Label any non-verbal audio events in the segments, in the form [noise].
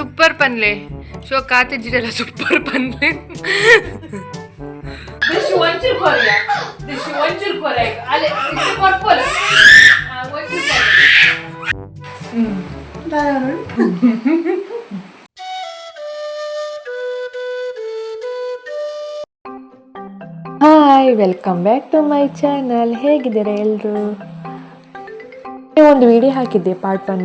Super ಪನ್ಲೆ. Show ಕಾತೆ ಜಿಡಲ್ಲ ಸೂಪರ್ ಪನ್ಲೆ. ಒಂಚೂರು ಒಂಚೂರು ಕೊರೆ ಒಂಚೂರು hi welcome back to my channel ಹೇಗಿದ್ದೀರಾ ಎಲ್ಲರೂ ಒಂದು ವಿಡಿಯೋ ಹಾಕಿದ್ದೆ ಪಾರ್ಟ್ ಒನ್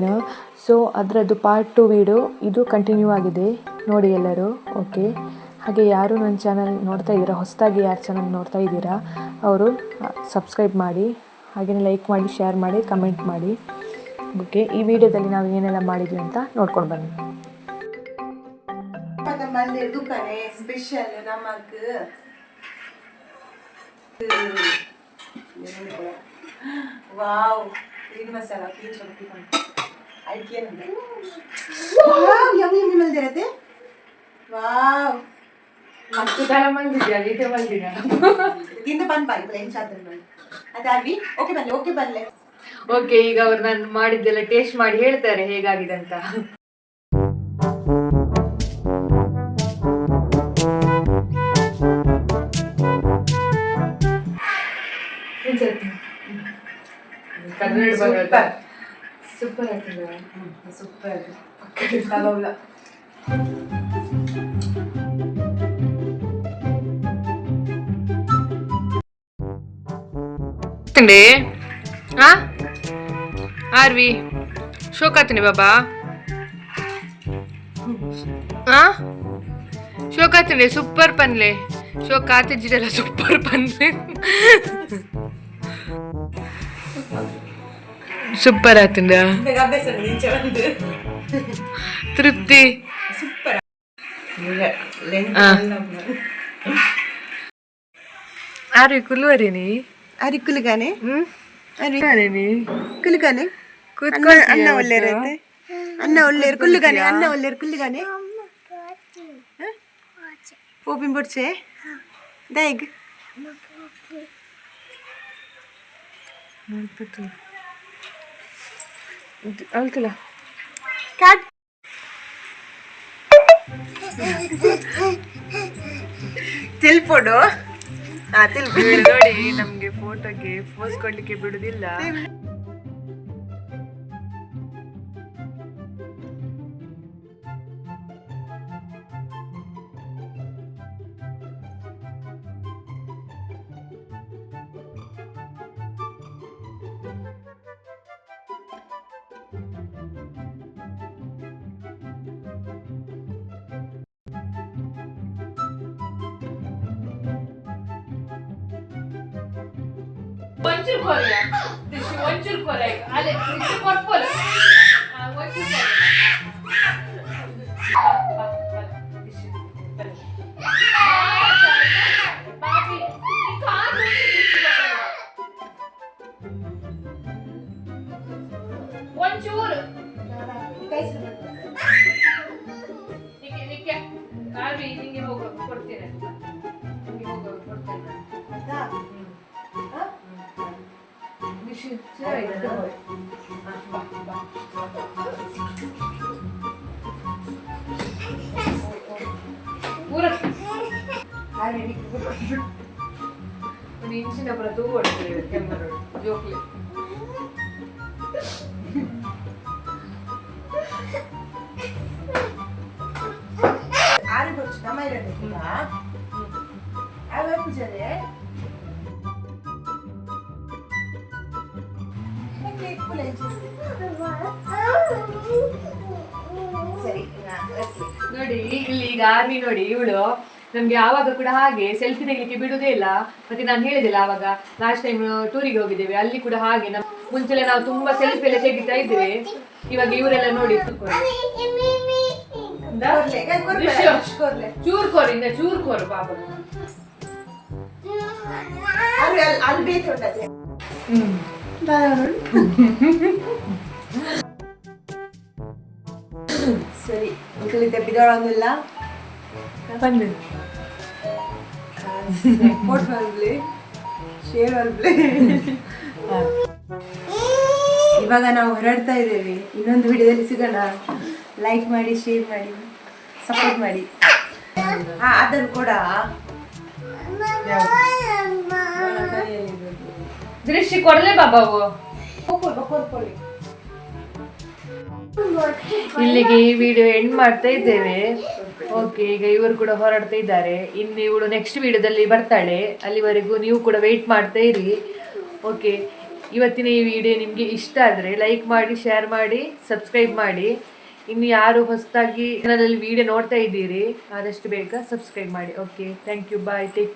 ಸೊ ಅದರದ್ದು ಪಾರ್ಟ್ ಟು ವಿಡಿಯೋ ಇದು ಕಂಟಿನ್ಯೂ ಆಗಿದೆ. ನೋಡಿ ಎಲ್ಲರೂ ಓಕೆ ಹಾಗೆ ಯಾರು ನನ್ನ ಚಾನಲ್ ನೋಡ್ತಾ ಇದ್ದೀರಾ, ಹೊಸದಾಗಿ ಯಾರು ಚಾನಲ್ ನೋಡ್ತಾ ಇದ್ದೀರಾ, ಅವರು ಸಬ್ಸ್ಕ್ರೈಬ್ ಮಾಡಿ ಹಾಗೆಯೇ ಲೈಕ್ ಮಾಡಿ ಶೇರ್ ಮಾಡಿ ಕಮೆಂಟ್ ಮಾಡಿ ಓಕೆ ಈ ವಿಡಿಯೋದಲ್ಲಿ ನಾವು ಏನೆಲ್ಲ ಮಾಡಿದ್ವಿ ಅಂತ ನೋಡ್ಕೊಂಡು ಬನ್ನಿ. ನಮಕ್ ಮಸಾಲ ಗ್ರೀನ್ ಶಕ್ತಿ ಅದಕ್ಕೆ ವಾವ್ ಯಮ್ಮಿ ಯಮ್ಮಿ ಮಲ್ದಿರತ್ತೆ ವಾವ್ ಮಸ್ತ್ ತರ ಮಂದಿದ್ಯಾ? ಇದು ಮಂದಿನ ತಿಂದ ಬಂದ್ ಬಾಯಿ ಅದಾರ್ವಿ ಓಕೆ ಬನ್ನಿ ಓಕೆ ಬನ್ಲೆ. ಓಕೆ ಈಗ ಅವ್ರು ನಾನು ಮಾಡಿದ್ದೆಲ್ಲ ಟೇಸ್ಟ್ ಮಾಡಿ ಹೇಳ್ತಾರೆ ಹೇಗಾಗಿದೆ ಅಂತ. ಕನ್ನಡ ಸೂಪರ್ ಆಗ್ತದೆ ಸೂಪರ್ ತಗೋಲ್ಲ ತಿಂಡಿ ಆ ಆರ್ವಿ ಶೋಕಾತೀನಿ ಬಾಬಾ ಆ ಶೋಕಾತೀನಿ ಸೂಪರ್ ಪನ್ಲೆ ಶೋ ಕಾತೆ ಸೂಪರ್ ಪನ್ಲೆ ಸೂಪರ್ ಆತಂಡ ಬೇಗ ಅಭ್ಯಾಸ ನಿಂಚೆ ಒಂದು ತೃಪ್ತಿ ಸೂಪರ್ ಲೆಂತ್ ಆ. ಆರ್ವಿ ಕುಲ್ವರಿನಿ ಅರಿ ಕುಲುಗಾನೆ ಹ್ಮ್ ಅರಿ ಅರೇನಿ ಕುಲುಗಾನೆ ಅನ್ನ ಕೂತ್ಕೊಳ್ತೀಯ ಅನ್ನ ಒಳ್ಳೆ ಇವತ್ತು? ಇರುತ್ತೆ ಅನ್ನ ಒಳ್ಳೆ ಕುಲ್ಲುಗಾನೆ ಅನ್ನ ಒಳ್ಳೆ ಕುಲ್ಲುಗಾನೆ ಪೋಪಿನ್ ಬುಡ್ಸೆ ದೈಗ್ ಅಲ್ತಿಲ್ಲ ಆ ಇವ್ಳು ನೋಡಿ ನಮ್ಗೆ ಫೋಟೋಗೆ ಪೋಸ್ ಕೊಡ್ಲಿಕ್ಕೆ ಬಿಡುದಿಲ್ಲ. ಒಂಚೂರು ಕೊರೆಯ ದೃಶ್ಯ ಒಂಚೂರು ಕೊರೆ ಅಲ್ಲೇ ಇಷ್ಟು ಕೊಟ್ಕೊಲ್ಲ ಒಂಚೂರು ಒಂಚೂರು ನಿಕ್ಕೆ ನಿಕ್ಕೆ ಆರ್ವಿ ನಿಂಗೆ ಹೋಗು ಕೊಡ್ತೇನೆ 지- 지나가 있어. 뭐라? 나를 이렇게 물어. 우리 임신해 보라 누구 얼굴을 를 여기. 알을 벌쳐 남아이라는 거야. 알을 해보자네. ನೋಡಿ ಇಲ್ಲಿ ಈಗ ಆರ್ಮಿ ನೋಡಿ ಇವಳು ನಮ್ಗೆ ಆವಾಗ ಕೂಡ ಹಾಗೆ ಸೆಲ್ಫಿ ತೆಗಿಲಿಕ್ಕೆ ಬಿಡುದೇ ಇಲ್ಲ. ಮತ್ತೆ ನಾನು ಹೇಳಿದಿಲ್ಲ ಆವಾಗ ಲಾಸ್ಟ್ ಟೈಮ್ ಟೂರಿಗೆ ಹೋಗಿದ್ದೇವೆ. ಅಲ್ಲಿ ಕೂಡ ಹಾಗೆ ನಮ್ ಮುಂಚೆಲ್ಲ ನಾವು ತುಂಬಾ ಸೆಲ್ಫಿ ಎಲ್ಲ ತೆಗಿತಾ ಇದ್ದೇವೆ. ಇವಾಗ ಇವರೆಲ್ಲ ನೋಡಿ. ಚೂರ್ ಕೋರ್ ಇಂದ ಚೂರ್ ಕೋರ್ ಪಾಪ. ಅಲ್ಲಿ [laughs] ಸರಿ ಮಕ್ಕಳಿಗೆ ಬಿದೋಳಂಗಿಲ್ಲ ಬಂದು. ಫೋಟೋ ಬರ್ಲಿ ಶೇರ್ ಬರ್ಲಿ ಇವಾಗ ನಾವು ಹೊರಡ್ತಾ ಇದ್ದೇವೆ. ಇನ್ನೊಂದು ವಿಡಿಯೋದಲ್ಲಿ ಸಿಗೋಣ. ಲೈಕ್ ಮಾಡಿ ಶೇರ್ ಮಾಡಿ ಸಪೋರ್ಟ್ ಮಾಡಿ. ಹಾ ಅದನ್ನು ಕೂಡ ದೃಷ್ಟಿ ಕೊಡಲೇ ಬಾಬಾವು ಇಲ್ಲಿಗೆ ಈ ವಿಡಿಯೋ ಎಂಡ್ ಮಾಡ್ತಾ ಇದ್ದೇವೆ. ಓಕೆ ಈಗ ಇವರು ಕೂಡ ಹೊರಡ್ತಾ ಇದ್ದಾರೆ. ಇನ್ನು ಇವಳು ನೆಕ್ಸ್ಟ್ ವಿಡಿಯೋದಲ್ಲಿ ಬರ್ತಾಳೆ. ಅಲ್ಲಿವರೆಗೂ ನೀವು ಕೂಡ ವೆಯ್ಟ್ ಮಾಡ್ತಾ ಇರಿ. ಓಕೆ ಇವತ್ತಿನ ಈ ವಿಡಿಯೋ ನಿಮಗೆ ಇಷ್ಟ ಆದರೆ ಲೈಕ್ ಮಾಡಿ ಶೇರ್ ಮಾಡಿ ಸಬ್ಸ್ಕ್ರೈಬ್ ಮಾಡಿ. ಇನ್ನು ಯಾರು ಹೊಸದಾಗಿ ಚಾನಲಲ್ಲಿ ವಿಡಿಯೋ ನೋಡ್ತಾ ಇದ್ದೀರಿ, ಆದಷ್ಟು ಬೇಗ ಸಬ್ಸ್ಕ್ರೈಬ್ ಮಾಡಿ. Okay thank you bye take